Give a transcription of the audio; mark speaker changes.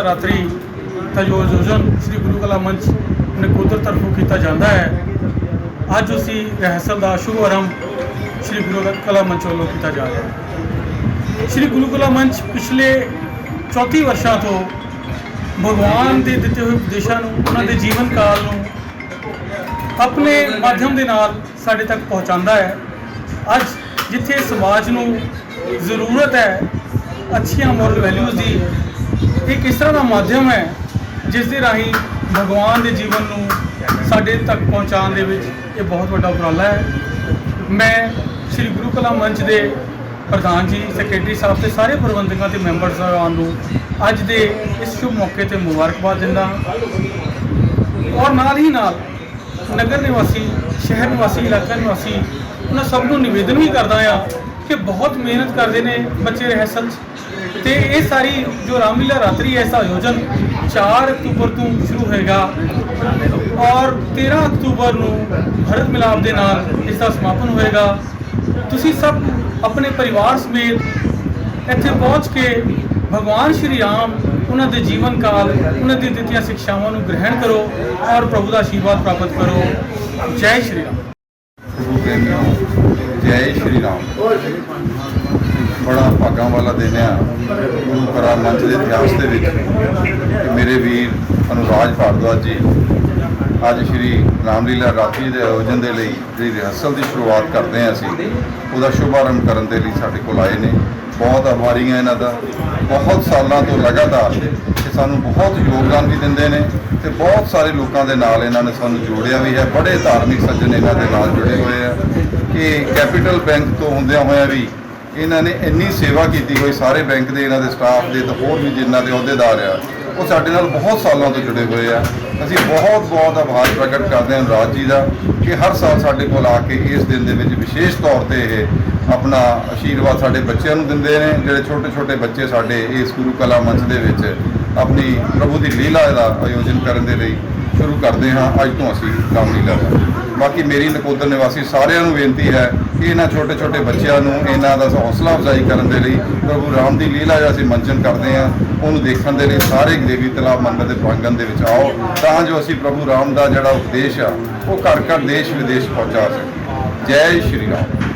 Speaker 1: ਆਯੋਜਨ ਸ੍ਰੀ ਗੁਰੂ ਕਲਾ ਮੰਚ ਨਕੋਦਰ ਤਰਫੋਂ ਕੀਤਾ ਜਾਂਦਾ ਹੈ। ਅੱਜ ਉਸੀ ਰਿਹਰਸਲ ਦਾ ਸ਼ੁਭ ਆਰੰਭ ਸ੍ਰੀ ਗੁਰੂ ਕਲਾ ਮੰਚ ਵੱਲੋਂ ਕੀਤਾ ਜਾ ਰਿਹਾ ਹੈ। ਸ੍ਰੀ ਗੁਰੂ ਕਲਾ ਮੰਚ ਪਿਛਲੇ 34 ਵਰਸ਼ਾਂ ਤੋਂ ਭਗਵਾਨ ਦੇ ਦਿੱਤੇ ਹੋਏ ਉਪਦੇਸ਼ਾਂ ਨੂੰ, ਉਹਨਾਂ ਦੇ ਜੀਵਨ ਕਾਲ ਨੂੰ ਆਪਣੇ ਮਾਧਿਅਮ ਦੇ ਨਾਲ ਸਾਡੇ ਤੱਕ ਪਹੁੰਚਾਉਂਦਾ ਹੈ। ਅੱਜ ਜਿੱਥੇ ਸਮਾਜ ਨੂੰ ਜ਼ਰੂਰਤ ਹੈ, ਅੱਛੀਆਂ ਮੋਰਲ ਵੈਲਿਊਜ਼ ਦੀ ਇੱਕ ਇਸ ਤਰ੍ਹਾਂ ਦਾ ਮਾਧਿਅਮ ਹੈ ਜਿਸ ਦੇ ਰਾਹੀਂ ਭਗਵਾਨ ਦੇ ਜੀਵਨ ਨੂੰ ਸਾਡੇ ਤੱਕ ਪਹੁੰਚਾਉਣ ਦੇ ਵਿੱਚ ਇਹ ਬਹੁਤ ਵੱਡਾ ਉਪਰਾਲਾ ਹੈ। ਮੈਂ ਸ੍ਰੀ ਗੁਰੂ ਕਲਾ ਮੰਚ ਦੇ ਪ੍ਰਧਾਨ ਜੀ ਸੈਕਟਰੀ ਸਾਹਿਬ ਤੇ ਸਾਰੇ ਪ੍ਰਬੰਧਕਾਂ ਤੇ ਮੈਂਬਰ ਸਾਹਿਬਾਨ ਨੂੰ ਅੱਜ ਦੇ ਇਸ ਸ਼ੁਭ ਮੌਕੇ ਤੇ ਮੁਬਾਰਕਬਾਦ ਦਿੰਦਾ ਹਾਂ। ਔਰ ਨਾਲ ਹੀ ਨਾਲ ਨਗਰ ਨਿਵਾਸੀ, ਸ਼ਹਿਰ ਨਿਵਾਸੀ, ਇਲਾਕਾ ਨਿਵਾਸੀ, ਉਹਨਾਂ ਸਭ ਨੂੰ ਨਿਵੇਦਨ ਵੀ ਕਰਦਾ ਆ ਕਿ ਬਹੁਤ ਮਿਹਨਤ ਕਰਦੇ ਨੇ ਬੱਚੇ ਰਿਹਰਸਲ 'ਚ। ਤੇ ਇਹ ਸਾਰੀ ਜੋ ਰਾਮਲੀਲਾ ਰਾਤਰੀ ਹੈ, ਇਸ ਦਾ ਆਯੋਜਨ 4 ਅਕਤੂਬਰ ਤੋਂ ਸ਼ੁਰੂ ਹੋਏਗਾ ਔਰ 13 ਅਕਤੂਬਰ ਨੂੰ ਭਰਤ ਮਿਲਾਪ ਦੇ ਨਾਲ ਇਸ ਦਾ ਸਮਾਪਨ ਹੋਏਗਾ। ਤੁਸੀਂ ਸਭ ਆਪਣੇ ਪਰਿਵਾਰ ਸਮੇਤ ਇੱਥੇ ਪਹੁੰਚ ਕੇ ਭਗਵਾਨ ਸ਼੍ਰੀ ਰਾਮ, ਉਹਨਾਂ ਦੇ ਜੀਵਨ ਕਾਲ, ਉਹਨਾਂ ਦੀ ਦਿੱਤੀਆਂ ਸਿੱਖਿਆਵਾਂ ਨੂੰ ਗ੍ਰਹਿਣ ਕਰੋ ਔਰ ਪ੍ਰਭੂ ਦਾ ਆਸ਼ੀਰਵਾਦ ਪ੍ਰਾਪਤ ਕਰੋ। ਜੈ ਸ਼੍ਰੀ ਰਾਮ।
Speaker 2: ਜੈ ਸ਼੍ਰੀ ਰਾਮ। ਭਾਗਾਂ ਵਾਲਾ ਦਿਨ ਆ ਗੁਰੂ ਘਰਾਂ ਮੰਚ ਦੇ ਇਤਿਹਾਸ ਦੇ ਵਿੱਚ। ਮੇਰੇ ਵੀਰ ਅਨੁਰਾਜ ਭਾਰਦਵਾਜ ਜੀ, ਅੱਜ ਸ਼੍ਰੀ ਰਾਮਲੀਲਾ ਰਾਤਰੀ ਦੇ ਆਯੋਜਨ ਦੇ ਲਈ ਜਿਹੜੀ ਰਿਹਰਸਲ ਦੀ ਸ਼ੁਰੂਆਤ ਕਰਦੇ ਹਾਂ ਅਸੀਂ, ਉਹਦਾ ਸ਼ੁਭਾਰੰਭ ਕਰਨ ਦੇ ਲਈ ਸਾਡੇ ਕੋਲ ਆਏ ਨੇ। ਬਹੁਤ ਆਭਾਰੀ ਹਾਂ ਇਹਨਾਂ ਦਾ, ਬਹੁਤ ਸਾਲਾਂ ਤੋਂ ਲਗਾਤਾਰ ਇਹ ਸਾਨੂੰ ਬਹੁਤ ਯੋਗਦਾਨ ਵੀ ਦਿੰਦੇ ਨੇ ਤੇ ਬਹੁਤ ਸਾਰੇ ਲੋਕਾਂ ਦੇ ਨਾਲ ਇਹਨਾਂ ਨੇ ਸਾਨੂੰ ਜੋੜਿਆ ਵੀ ਹੈ। ਬੜੇ ਧਾਰਮਿਕ ਸੱਜਣ ਇਹਨਾਂ ਦੇ ਨਾਲ ਜੁੜੇ ਹੋਏ ਆ ਕਿ ਕੈਪੀਟਲ ਬੈਂਕ ਤੋਂ ਹੁੰਦਿਆਂ ਹੋਇਆਂ ਵੀ ਇਹਨਾਂ ਨੇ ਇੰਨੀ ਸੇਵਾ ਕੀਤੀ ਹੋਈ ਸਾਰੇ ਬੈਂਕ ਦੇ, ਇਹਨਾਂ ਦੇ ਸਟਾਫ ਦੇ ਤੇ ਹੋਰ ਵੀ ਜਿਨ੍ਹਾਂ ਦੇ ਅਹੁਦੇਦਾਰ ਆ, ਉਹ ਸਾਡੇ ਨਾਲ ਬਹੁਤ ਸਾਲਾਂ ਤੋਂ ਜੁੜੇ ਹੋਏ ਆ। ਅਸੀਂ ਬਹੁਤ ਬਹੁਤ ਆਭਾਰ ਪ੍ਰਗਟ ਕਰਦੇ ਹਾਂ ਰਾਜ ਜੀ ਦਾ ਕਿ ਹਰ ਸਾਲ ਸਾਡੇ ਕੋਲ ਆ ਕੇ ਇਸ ਦਿਨ ਦੇ ਵਿੱਚ ਵਿਸ਼ੇਸ਼ ਤੌਰ ਤੇ ਇਹ ਆਪਣਾ ਆਸ਼ੀਰਵਾਦ ਸਾਡੇ ਬੱਚਿਆਂ ਨੂੰ ਦਿੰਦੇ ਨੇ, ਜਿਹੜੇ ਛੋਟੇ ਛੋਟੇ ਬੱਚੇ ਸਾਡੇ ਇਸ ਗੁਰੂ ਕਲਾ ਮੰਚ ਦੇ ਵਿੱਚ ਆਪਣੀ ਪ੍ਰਭੂ ਦੀ ਲੀਲਾ ਦਾ ਆਯੋਜਨ ਕਰਨ ਦੇ ਲਈ ਸ਼ੁਰੂ ਕਰਦੇ ਹਾਂ। ਅੱਜ ਤੋਂ ਅਸੀਂ ਕੰਮ ਰਾਮਲੀਲਾ ਦਾ ਬਾਕੀ ਮੇਰੀ ਨਕੋਦਰ ਨਿਵਾਸੀ ਸਾਰਿਆਂ ਨੂੰ ਬੇਨਤੀ ਹੈ ਕਿ ਇਹਨਾਂ ਛੋਟੇ ਛੋਟੇ ਬੱਚਿਆਂ ਨੂੰ ਇਹਨਾਂ ਦਾ ਹੌਸਲਾ ਅਫਜ਼ਾਈ ਕਰਨ ਦੇ ਲਈ ਪ੍ਰਭੂ ਰਾਮ ਦੀ ਲੀਲਾ ਜਿਹੜਾ ਅਸੀਂ ਮੰਚਨ ਕਰਦੇ ਹਾਂ, ਉਹਨੂੰ ਦੇਖਣ ਦੇ ਲਈ ਸਾਰੇ ਦੇਵੀ ਤਲਾਬ ਮੰਦਰ ਦੇ ਪ੍ਰਾਂਗਣ ਦੇ ਵਿੱਚ ਆਓ, ਤਾਂ ਜੋ ਅਸੀਂ ਪ੍ਰਭੂ ਰਾਮ ਦਾ ਜਿਹੜਾ ਉਪਦੇਸ਼ ਆ, ਉਹ ਘਰ ਘਰ ਦੇਸ਼ ਵਿਦੇਸ਼ ਪਹੁੰਚਾ ਸਕੀਏ। ਜੈ ਸ਼੍ਰੀ ਰਾਮ।